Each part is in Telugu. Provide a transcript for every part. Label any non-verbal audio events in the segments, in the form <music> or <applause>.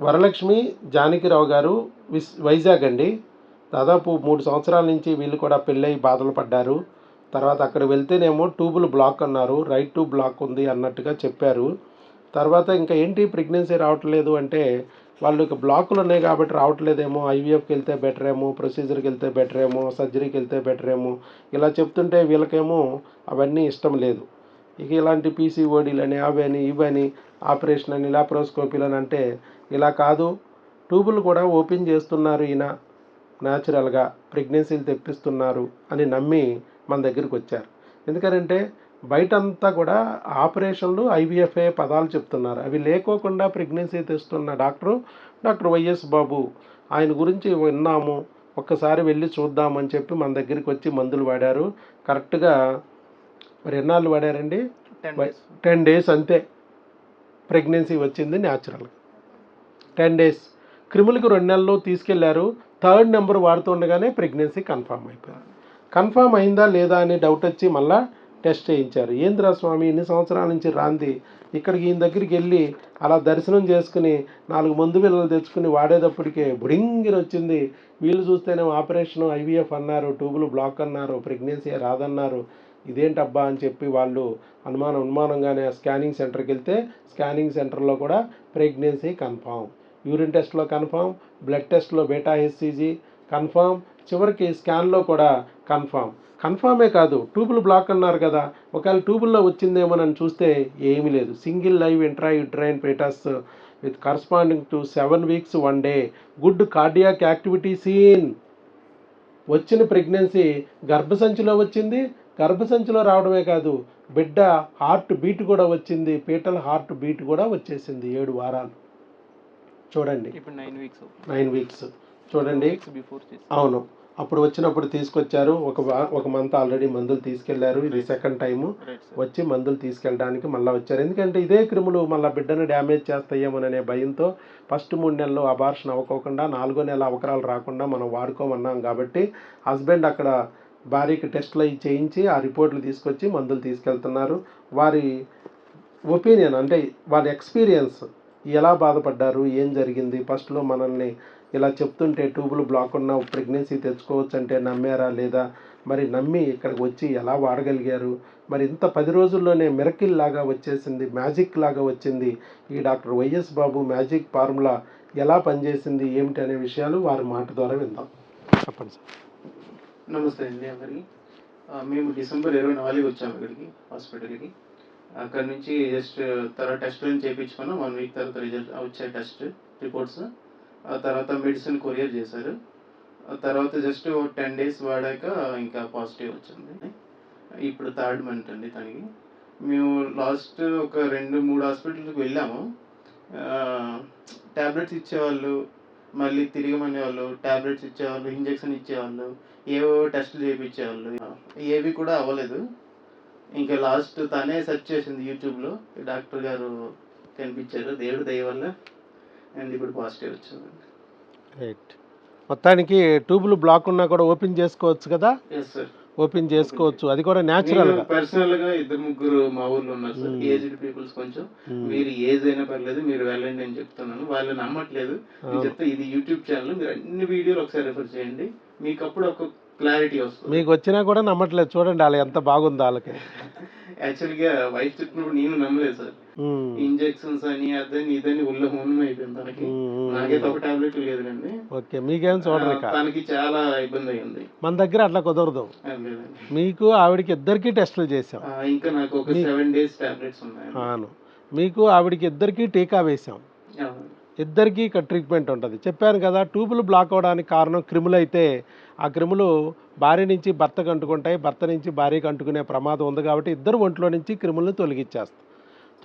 వరలక్ష్మి జానకిరావు గారు విస్ వైజాగ్ అండి. దాదాపు మూడు సంవత్సరాల నుంచి వీళ్ళు కూడా పెళ్ళై బాధలు పడ్డారు. తర్వాత అక్కడ వెళ్తేనేమో ట్యూబులు బ్లాక్ అన్నారు. రైట్ ట్యూబ్ బ్లాక్ ఉంది అన్నట్టుగా చెప్పారు. తర్వాత ఇంకా ఏంటి ప్రెగ్నెన్సీ రావట్లేదు అంటే వాళ్ళు ఇక బ్లాకులు ఉన్నాయి కాబట్టి రావట్లేదేమో. ఐవీఎఫ్కి వెళ్తే బెటర్ ఏమో ప్రొసీజర్కి వెళ్తే బెటర్ ఏమో సర్జరీకి వెళ్తే బెటర్ ఏమో ఇలా చెప్తుంటే వీళ్ళకేమో అవన్నీ ఇష్టం లేదు. ఇక ఇలాంటి పీసీఓడీలని అవని ఇవని ఆపరేషన్ అని లాప్రోస్కోపీలు అని అంటే ఇలా కాదు. ట్యూబులు కూడా ఓపెన్ చేస్తున్నారు ఈయన. న్యాచురల్గా ప్రెగ్నెన్సీలు తెప్పిస్తున్నారు అని నమ్మి మన దగ్గరికి వచ్చారు. ఎందుకంటే బయటంతా కూడా ఆపరేషన్లు ఐవీఎఫ్ఏ పదాలు చెప్తున్నారు. అవి లేకోకుండా pregnancy తెస్తున్న doctor doctor Y S Babu. ఆయన గురించి విన్నాము. ఒక్కసారి వెళ్ళి చూద్దామని చెప్పి మన దగ్గరికి వచ్చి మందులు వాడారు. కరెక్ట్గా మరి ఎన్నాళ్ళు వాడారండి? టెన్ డేస్ అంతే. ప్రెగ్నెన్సీ వచ్చింది న్యాచురల్గా. Ten days. క్రిములకు రెండు నెలలు తీసుకెళ్ళారు. థర్డ్ నెంబర్ వాడుతుండగానే ప్రెగ్నెన్సీ కన్ఫామ్ అయిపోయింది. కన్ఫామ్ అయిందా లేదా అని డౌట్ వచ్చి మళ్ళా టెస్ట్ చేయించారు. ఏంద్రా స్వామి ఇన్ని సంవత్సరాల నుంచి రాంది. ఇక్కడికి ఈయన దగ్గరికి వెళ్ళి అలా దర్శనం చేసుకుని నాలుగు మందు పిల్లలు తెచ్చుకుని వాడేటప్పటికే బుడింగిని వచ్చింది. వీళ్ళు చూస్తేనే ఆపరేషన్ ఐవీఎఫ్ అన్నారు ట్యూబులు బ్లాక్ అన్నారు ప్రెగ్నెన్సీ రాదన్నారు. ఇదేంటబ్బా అని చెప్పి వాళ్ళు అనుమానం అనుమానంగానే స్కానింగ్ సెంటర్కి వెళ్తే స్కానింగ్ సెంటర్లో కూడా ప్రెగ్నెన్సీ కన్ఫామ్. యూరిన్ టెస్ట్లో కన్ఫామ్ బ్లడ్ టెస్ట్లో బేటా హెచ్సిజీ కన్ఫామ్ చివరికి స్కాన్లో కూడా కన్ఫామ్. కన్ఫామే కాదు ట్యూబుల్ బ్లాక్ అన్నారు కదా ఒకవేళ ట్యూబుల్లో వచ్చిందేమోనని చూస్తే ఏమీ లేదు. Single live intra uterine fetus with corresponding to seven weeks one day. Good cardiac activity seen. వచ్చిన ప్రెగ్నెన్సీ గర్భసంచిలో వచ్చింది గర్భసంచిలో రావడమే కాదు బిడ్డ హార్ట్ బీట్ కూడా వచ్చింది పీటల్ హార్ట్ బీట్ కూడా వచ్చేసింది ఏడు వారాలు. చూడండి. ఇప్పుడు నైన్ వీక్స్ నైన్ వీక్స్ చూడండి. అవును. అప్పుడు వచ్చినప్పుడు తీసుకొచ్చారు. ఒక వా- ఒక మంత్ ఆల్రెడీ మందులు తీసుకెళ్ళారు. ఇది సెకండ్ సార్ వచ్చి మందులు తీసుకెళ్ళడానికి మళ్ళీ వచ్చారు. ఎందుకంటే ఇదే క్రిములు మళ్ళీ బిడ్డను డ్యామేజ్ చేస్తాయేమోననే భయంతో ఫస్ట్ మూడు నెలలు అబార్షన్ అవ్వకోకుండా నాలుగో నెల అవకరాలు రాకుండా మనం వాడుకోమన్నాం కాబట్టి హస్బెండ్ అక్కడ భార్యకి టెస్ట్లు అవి చేయించి ఆ రిపోర్ట్లు తీసుకొచ్చి మందులు తీసుకెళ్తున్నారు. వారి ఒపీనియన్ అంటే వారి ఎక్స్పీరియన్స్ ఎలా బాధపడ్డారు ఏం జరిగింది? ఫస్ట్లో మనల్ని ఇలా చెప్తుంటే ట్యూబులు బ్లాక్ ఉన్న ప్రెగ్నెన్సీ తెచ్చుకోవచ్చు అంటే నమ్మారా లేదా? మరి నమ్మి ఇక్కడికి వచ్చి ఎలా వాడగలిగారు? మరి ఇంత పది రోజుల్లోనే మిరకిల్ లాగా వచ్చేసింది మ్యాజిక్ లాగా వచ్చింది. ఈ doctor YS Babu magic formula ఎలా పనిచేసింది ఏమిటి అనే విషయాలు వారి మాట ద్వారా విందాం. చెప్పండి సార్. నమస్తే అండి అందరికి. మేము డిసెంబర్ ఇరవై నాలుగు వచ్చాము ఇక్కడికి హాస్పిటల్కి. అక్కడ నుంచి జస్ట్ తర్వాత టెస్ట్లను చేయించుకున్నాం. వన్ వీక్ తర్వాత రిజల్ట్ వచ్చాయి టెస్ట్ రిపోర్ట్స్. ఆ తర్వాత మెడిసిన్ కొరియర్ చేశారు. ఆ తర్వాత జస్ట్ టెన్ డేస్ వాడాక ఇంకా పాజిటివ్ వచ్చింది. ఇప్పుడు థర్డ్ మంత్ అండి తనకి. మేము లాస్ట్ ఒక రెండు మూడు హాస్పిటల్కి వెళ్ళాము. ట్యాబ్లెట్స్ ఇచ్చేవాళ్ళు మళ్ళీ తిరిగమనే వాళ్ళు ట్యాబ్లెట్స్ ఇచ్చేవాళ్ళు ఇంజెక్షన్ ఇచ్చేవాళ్ళు ఏవో టెస్టులు చేయించేవాళ్ళు ఏవి కూడా అవ్వలేదు. ఇంకా లాస్ట్ తనే సెర్చ్ చేసింది యూట్యూబ్లో. డాక్టర్ గారు కనిపించారు. దేవుడు దయ వల్ల అండ్ ఇప్పుడు పాజిటివ్ వచ్చింది రైట్ మొత్తానికి ట్యూబులు బ్లాక్ ఉన్నా కూడా ఓపెన్ చేసుకోవచ్చు కదా? ఎస్ సార్ ఓపెన్ చేసుకోవచ్చు. అది కూడా న్యాచురల్గా పర్సనల్గా. ఇద్దరు ముగ్గురు మా ఊర్లో ఉన్నారు సార్. ఏజ్డ్ పీపుల్స్ కొంచెం. మీరు ఏజ్ అయినా పర్లేదు మీరు వెళ్ళండి అని చెప్తున్నాను. వాళ్ళు నమ్మట్లేదు. నేను చెప్తే ఇది యూట్యూబ్ ఛానల్. మీరు అన్ని వీడియోలు ఒకసారి రెఫర్ చేయండి. మీకు అప్పుడు ఒక క్లారిటీ వస్తుంది. మీకు వచ్చినా కూడా నమ్మట్లేదు. చూడండి వాళ్ళు ఎంత బాగుందో వాళ్ళకి. <laughs> యాక్చువల్గా వైఫ్ చెప్పినప్పుడు నేను నమ్మలేదు సార్. ఇంజెక్షన్స్ అని అదని ఇదని ఉల్ల హోనం అయిపోయింది తనకి. ఉమ్, ఉమ్, నాకైతే ఒక టాబ్లెట్ లేదులేండి. ఓకే మీకేం చూడరు ఆ, తనకి చాలా ఇబ్బంది అయింది మన దగ్గర అట్లా కుదరదు. లేదండి. మీకు ఆవిడకి ఇద్దరికి టెస్టులు చేసాం ఇంకా నాకు ఒక సెవెన్ డేస్ టాబ్లెట్స్ ఉన్నాయి అవును. మీకు ఆవిడకి ఇద్దరికి టీకా వేసాం. ఇద్దరికి ఇక్కడ ట్రీట్మెంట్ ఉంటుంది. చెప్పాను కదా ట్యూబులు బ్లాక్ అవడానికి కారణం క్రిములు అయితే ఆ క్రిములు భార్య నుంచి భర్తకు అంటుకుంటాయి భర్త నుంచి భార్యకు అంటుకునే ప్రమాదం ఉంది కాబట్టి ఇద్దరు ఒంట్లో నుంచి క్రిములను తొలగించేస్తాం.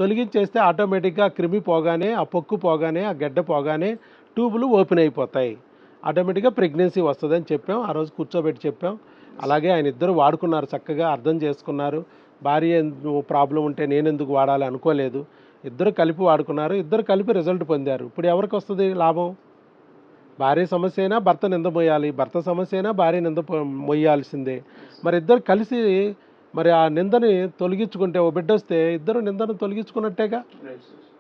తొలగించేస్తే ఆటోమేటిక్గా క్రిమి పోగానే ఆ పొక్కు పోగానే ఆ గడ్డ పోగానే ట్యూబులు ఓపెన్ అయిపోతాయి. ఆటోమేటిక్గా ప్రెగ్నెన్సీ వస్తుందని చెప్పాం. ఆ రోజు కూర్చోబెట్టి చెప్పాం. అలాగే ఆయన ఇద్దరు వాడుకున్నారు చక్కగా అర్థం చేసుకున్నారు. భార్య ప్రాబ్లం ఉంటే నేను ఎందుకు వాడాలి అనుకోలేదు. ఇద్దరు కలిపి వాడుకున్నారు. ఇద్దరు కలిపి రిజల్ట్ పొందారు. ఇప్పుడు ఎవరికి వస్తుంది లాభం? భార్య సమస్య అయినా భర్త నింద మోయాలి భర్త సమస్య అయినా భార్య నింద పో- మొయ్యాల్సిందే. మరి ఇద్దరు కలిసి మరి ఆ నిందని తొలగించుకుంటే ఓ బిడ్డ వస్తే ఇద్దరు నిందను తొలగించుకున్నట్టేగా.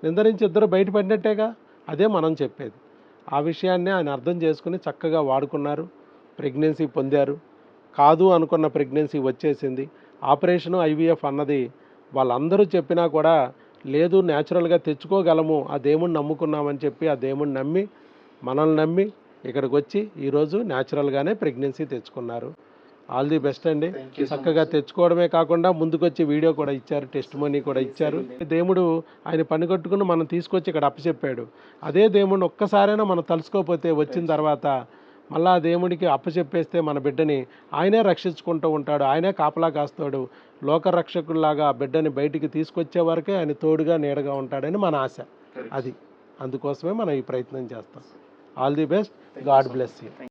నింద నుంచి ఇద్దరు బయటపడినట్టేగా? అదే మనం చెప్పేది. ఆ విషయాన్ని ఆయన అర్థం చేసుకుని చక్కగా వాడుకున్నారు ప్రెగ్నెన్సీ పొందారు. కాదు అనుకున్న ప్రెగ్నెన్సీ వచ్చేసింది. ఆపరేషను ఐవీఎఫ్ అన్నది వాళ్ళందరూ చెప్పినా కూడా లేదు న్యాచురల్గా తెచ్చుకోగలము ఆ దేవుణ్ణి నమ్ముకున్నామని చెప్పి ఆ దేవుణ్ణి నమ్మి మనల్ని నమ్మి ఇక్కడికి వచ్చి ఈరోజు న్యాచురల్గానే ప్రెగ్నెన్సీ తెచ్చుకున్నారు. ఆల్ ది బెస్ట్ అండి. చక్కగా తెచ్చుకోవడమే కాకుండా ముందుకొచ్చి వీడియో కూడా ఇచ్చారు టెస్ట్ మనీ కూడా ఇచ్చారు. దేవుడు ఆయన పని కట్టుకుని మనం తీసుకొచ్చి ఇక్కడ అప్పచెప్పాడు. అదే దేవుడిని ఒక్కసారైనా మనం తలుసుకోకపోతే వచ్చిన తర్వాత మళ్ళా ఆ దేవుడికి అప్పచెప్పేస్తే మన బిడ్డని ఆయనే రక్షించుకుంటూ ఉంటాడు ఆయనే కాపలా కాస్తాడు. లోక రక్షకుల్లాగా ఆ బిడ్డని బయటికి తీసుకొచ్చే వరకే ఆయన తోడుగా నీడగా ఉంటాడని మన ఆశ. అది. అందుకోసమే మనం ఈ ప్రయత్నం చేస్తాం. All the best God bless you